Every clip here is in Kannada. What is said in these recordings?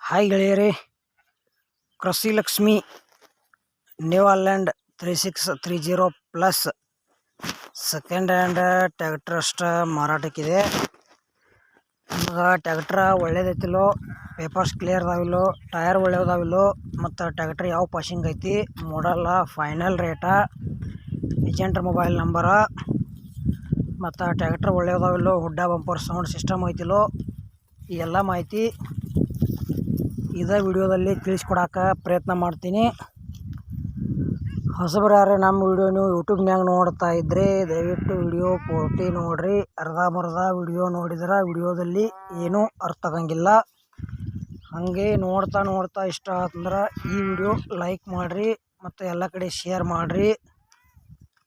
ಹಾಯ್ ಗೆಳೆಯರೇ Krishi Lakshmi new Holland three six three zero plus second hand tractor ಮಾರಾಟಕ್ಕಿದೆ. ನಿಮ್ಗೆ ಟ್ಯಾಕ್ಟ್ರ ಒಳ್ಳೇದೈತಿಲ್ಲೋ ಪೇಪರ್ಸ್ ಕ್ಲಿಯರ್ ಅದಾವಿಲ್ಲೋ ಟಯರ್ ಒಳ್ಳೇದಾವಿಲ್ಲೋ ಮತ್ತು ಟ್ಯಾಕ್ಟ್ರ್ ಯಾವ ಪಾಶಿಂಗ್ ಐತಿ ಮೋಡಲ್ಲ ಫೈನಲ್ ರೇಟ ಏಜೆಂಟ್ರ್ ಮೊಬೈಲ್ ನಂಬರ ಮತ್ತು ಟ್ಯಾಕ್ಟ್ರ್ ಒಳ್ಳೆಯದಾವಿಲ್ಲೋ ಹುಡ್ಡ ಬಂಪರ್ ಸೌಂಡ್ ಸಿಸ್ಟಮ್ ಐತಿಲ್ಲೋ ಈ ಎಲ್ಲ ಮಾಹಿತಿ ಇದೇ ವಿಡಿಯೋದಲ್ಲಿ ತಿಳಿಸ್ಕೊಡಕ್ಕೆ ಪ್ರಯತ್ನ ಮಾಡ್ತೀನಿ. ಹೊಸಬ್ರು ನಮ್ಮ ವಿಡಿಯೋ ನೀವು ಯೂಟ್ಯೂಬ್ನಾಗ ನೋಡ್ತಾ ಇದ್ರಿ ದಯವಿಟ್ಟು ವಿಡಿಯೋ ಪೂರ್ತಿ ನೋಡಿರಿ. ಅರ್ಧಂಬರ್ಧ ವಿಡಿಯೋ ನೋಡಿದ್ರೆ ವಿಡಿಯೋದಲ್ಲಿ ಏನೂ ಅರ್ಥ ಆಗಂಗಿಲ್ಲ. ಹಾಗೆ ನೋಡ್ತಾ ನೋಡ್ತಾ ಇಷ್ಟ ಆತಂದ್ರೆ ಈ ವಿಡಿಯೋ ಲೈಕ್ ಮಾಡಿರಿ, ಮತ್ತು ಎಲ್ಲ ಕಡೆ ಶೇರ್ ಮಾಡಿರಿ.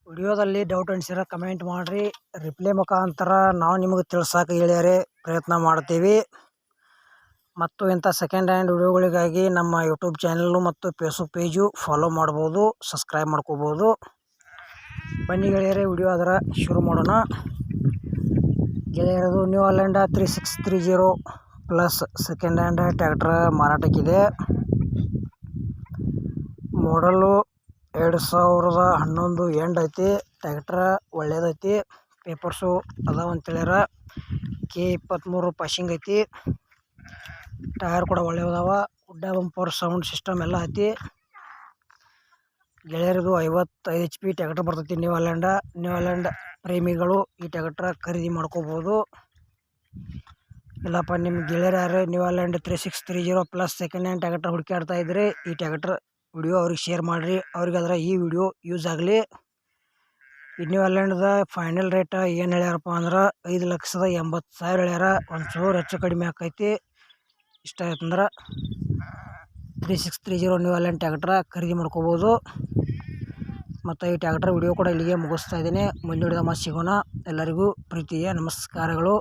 ವಿಡಿಯೋದಲ್ಲಿ ಡೌಟ್ ಅನ್ಸಿರ ಕಮೆಂಟ್ ಮಾಡಿರಿ. ರಿಪ್ಲೈ ಮುಖಾಂತರ ನಾವು ನಿಮಗೆ ತಿಳ್ಸಕ್ಕೆ ಹೇಳ್ಯಾರೆ ಪ್ರಯತ್ನ ಮಾಡ್ತೀವಿ. ಮತ್ತು ಇಂಥ ಸೆಕೆಂಡ್ ಹ್ಯಾಂಡ್ ವಿಡಿಯೋಗಳಿಗಾಗಿ ನಮ್ಮ ಯೂಟ್ಯೂಬ್ ಚಾನಲ್ಲು ಮತ್ತು ಫೇಸ್ಬುಕ್ ಪೇಜು ಫಾಲೋ ಮಾಡ್ಬೋದು ಸಬ್ಸ್ಕ್ರೈಬ್ ಮಾಡ್ಕೋಬೋದು. ಬನ್ನಿ ಗೆಳೆಯರೇ ವಿಡಿಯೋ ಅದರ ಶುರು ಮಾಡೋಣ. ಗೆಳೆಯರದು New Holland three six three zero plus second hand tractor ಮಾರಾಟಕ್ಕಿದೆ. ಮಾಡಲು ಎರಡು ಸಾವಿರದ ಹನ್ನೊಂದು ಎಂಡ್ ಐತಿ. ಟ್ಯಾಕ್ಟ್ರ ಒಳ್ಳೇದೈತಿ ಪೇಪರ್ಸು ಅದಾವ ಅಂತೇಳ್ಯಾರ ಕೆ ಇಪ್ಪತ್ತ್ಮೂರು ಪಾಸಿಂಗ್ ಐತಿ. ಟಯರ್ ಕೂಡ ಒಳ್ಳೆ ಅದಾವ. ಹುಡ್ಡ ಬಂಪರ್ ಸೌಂಡ್ ಸಿಸ್ಟಮ್ ಎಲ್ಲ ಐತಿ. ಗೆಳೆಯರದು ಐವತ್ತೈದು ಎಚ್ ಪಿ ಟ್ಯಾಕ್ಟರ್ ಬರ್ತೈತಿ ನ್ಯೂ ಅಲ್ಯಾಂಡ ನ್ಯೂ ಪ್ರೇಮಿಗಳು ಈ ಟ್ಯಾಕ್ಟ್ರ ಖರೀದಿ ಮಾಡ್ಕೋಬೋದು. ಇಲ್ಲಪ್ಪ ನಿಮ್ಮ ಗೆಳೆಯರು ಯಾರು? New Holland three six three zero plus second hand tractor ಹುಡುಕಾಡ್ತಾ ಇದ್ರಿ. ಈ ಟ್ಯಾಕ್ಟರ್ ವಿಡಿಯೋ ಅವ್ರಿಗೆ ಶೇರ್ ಮಾಡಿರಿ. ಅವ್ರಿಗಾದ್ರೆ ಈ ವಿಡಿಯೋ ಯೂಸ್ ಆಗಲಿ. ಅಲ್ಯಾಂಡ್ದ ಫೈನಲ್ ರೇಟ ಏನು ಹೇಳ್ಯಾರಪ್ಪ ಅಂದ್ರೆ ಐದು ಲಕ್ಷದ ಎಂಬತ್ತು ಸಾವಿರ ಹೇಳ್ಯಾರ. ಒಂಚೂರು ಹೆಚ್ಚು ಕಡಿಮೆ ಆಕೈತಿ. ಇಷ್ಟ ಆಯ್ತಂದ್ರೆ three six three zero New Holland tractor ಖರೀದಿ ಮಾಡ್ಕೋಬೋದು. ಮತ್ತು ಈ ಟ್ಯಾಕ್ಟ್ರ್ ವಿಡಿಯೋ ಕೂಡ ಇಲ್ಲಿಗೆ ಮುಗಿಸ್ತಾ ಇದ್ದೀನಿ. ಮುಂದಿಡಿದ ಮತ್ತೆ ಸಿಗೋಣ. ಎಲ್ಲರಿಗೂ ಪ್ರೀತಿಯ ನಮಸ್ಕಾರಗಳು.